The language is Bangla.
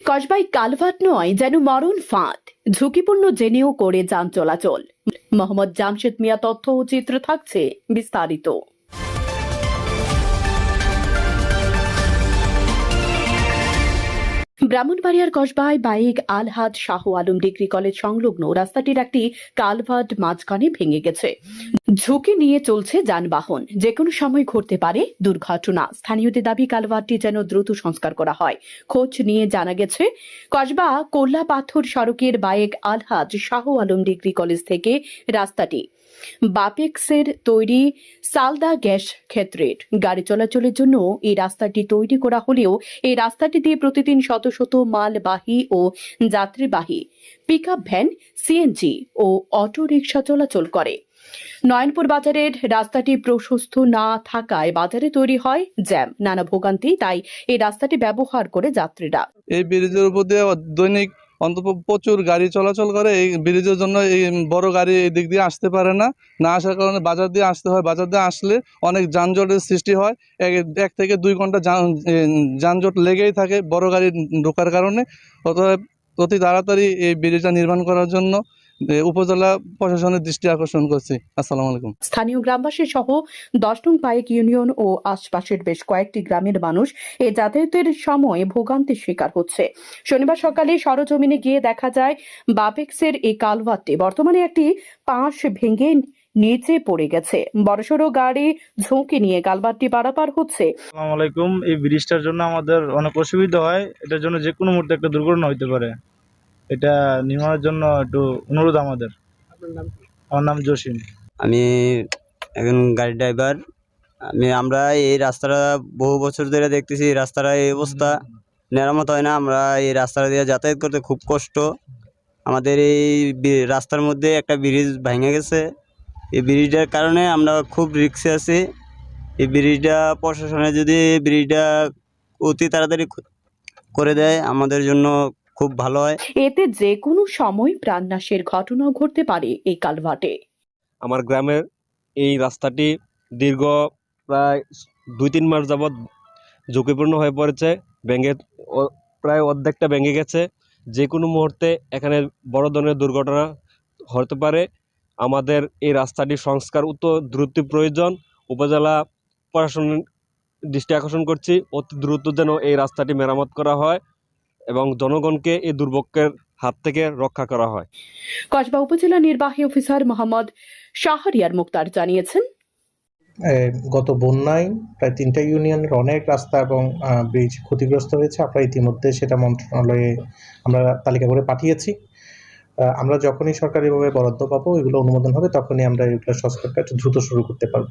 কসবাই কালভাট নয়, যেন মরণ ফাঁদ। ঝুঁকিপূর্ণ জেনেও করে যান চলাচল। মোহাম্মদ জামশেদ মিয়া তথ্য ও চিত্র থাকছে বিস্তারিত। ব্রাহ্মণবাড়িয়ার কসবায় bike আলহাদ Shah Alam degree college সংলগ্ন রাস্তাটির একটি কালভার্ট মাঝখানে ভেঙে গেছে। ঝুঁকি নিয়ে চলছে যানবাহন। যে কোনো সময় ঘটতে পারে দুর্ঘটনা। স্থানীয়দের দাবি, কালভার্টটি যেন দ্রুত সংস্কার করা হয়। খোঁজ নিয়ে জানা গেছে, কসবা কোল্লা পাথর সড়কের বাইক আলহাজ শাহ আলম ডিগ্রি কলেজ থেকে রাস্তাটি বাপেক্সের তৈরি সালদা গ্যাস ক্ষেত্রের গাড়ি চলাচলের জন্য এই রাস্তাটি তৈরি করা হলেও এই রাস্তাটি দিয়ে প্রতিদিন শত শত মালবাহী ও যাত্রীবাহী পিকআপ ভ্যান সিএনজি ও অটো রিকশা চলাচল করে। নয়নপুর বাজারের রাস্তাটি প্রশস্ত না থাকায় বাজারে তৈরি হয় জ্যাম, নানা ভোগান্তি, তাই এই রাস্তাটি ব্যবহার করে যাত্রীরা। এই ব্রিজের উপর দিয়ে দৈনিক অন্তত প্রচুর গাড়ি চলাচল করে, এই ব্রিজের জন্য এই বড় গাড়ি এই দিক দিয়ে আসতে পারে না। না আসার কারণে বাজার দিয়ে আসতে হয়। বাজার দিয়ে আসলে অনেক যানজটের সৃষ্টি হয়। এক- থেকে দুই ঘণ্টা যান- যানজট লেগেই থাকে বড় গাড়ি ঢোকার কারণে। অতএব অতি তাড়াতাড়ি এই ব্রিজটা নির্মাণ করার জন্য উপজেলা প্রশাসনের দৃষ্টি আকর্ষণ করছি। আসসালামু আলাইকুম। স্থানীয় গ্রামবাসী সহ দশ নং পাইক ইউনিয়ন ও আশপাশের বেশ কয়েকটি গ্রামের মানুষ এই যাতায়াতের সময় ভোগান্তির শিকার হচ্ছে। শনিবার সকালে সরজমিনে গিয়ে দেখা যায় বাপেক্সের এই কালভারটি বর্তমানে একটি পাঁশ ভেঙে নিচে পড়ে গেছে। বড়সড় গাড়ি ঝুঁকি নিয়ে কালভারটি পারাপার হচ্ছে। আসসালামু আলাইকুম। এই ব্রিজটার জন্য আমাদের অনেক অসুবিধা হয়। এটার জন্য যে কোনো মুহূর্তে একটা দুর্ঘটনা হতে পারে। এটা নির্মাণের জন্য একটু অনুরোধ আমাদের। আমার নাম জসিম। আমি একজন গাড়ি ড্রাইভার। আমি আমরা এই রাস্তাটা বহু বছর ধরে দেখতেছি এই রাস্তাটা এই অবস্থা। মেরামত হয় না আমরা এই রাস্তাটা দিয়ে যাতায়াত করতে খুব কষ্ট। আমাদের এই রাস্তার মধ্যে একটা ব্রিজ ভেঙে গেছে। এই ব্রিজটার কারণে আমরা খুব রিক্সে আছি। এই ব্রিজটা প্রশাসনে যদি এই ব্রিজটা অতি তাড়াতাড়ি করে দেয় আমাদের জন্য খুব ভালো হয়। এতে যে কোনো সময় প্রাণনাশের ঘটনাও ঘটতে পারে এই কালভার্টে আমার গ্রামের এই রাস্তাটি দীর্ঘ প্রায় দুই তিন মাস যাবৎ ঝুঁকিপূর্ণ হয়ে পড়েছে। ভেঙে ও- প্রায় অর্ধেকটা ভেঙে গেছে। যে কোনো মুহূর্তে এখানে বড় ধরনের দুর্ঘটনা হতে পারে। আমাদের এই রাস্তাটি সংস্কার উত্তর দ্রুত প্রয়োজন। উপজেলা প্রশাসনের দৃষ্টি আকর্ষণ করছি। অতি দ্রুত যেন এই রাস্তাটি মেরামত করা হয়। এবং জনগণকে এই দুর্ভোগের হাত থেকে রক্ষা করা হয়। কসবা উপজেলা নির্বাহী অফিসার মোহাম্মদ শাহরিয়ার মুক্তার জানিয়েছেন গত বন্যায় প্রায় তিনটা ইউনিয়নের অনেক রাস্তা এবং ব্রিজ ক্ষতিগ্রস্ত হয়েছে। আমরা ইতিমধ্যে সেটা মন্ত্রণালয়ে আমরা তালিকা করে পাঠিয়েছি। আমরা যখনই সরকারিভাবে বরাদ্দ পাবো এগুলো অনুমোদন হবে তখনই আমরা এগুলো সংস্কার কাজ দ্রুত শুরু করতে পারব।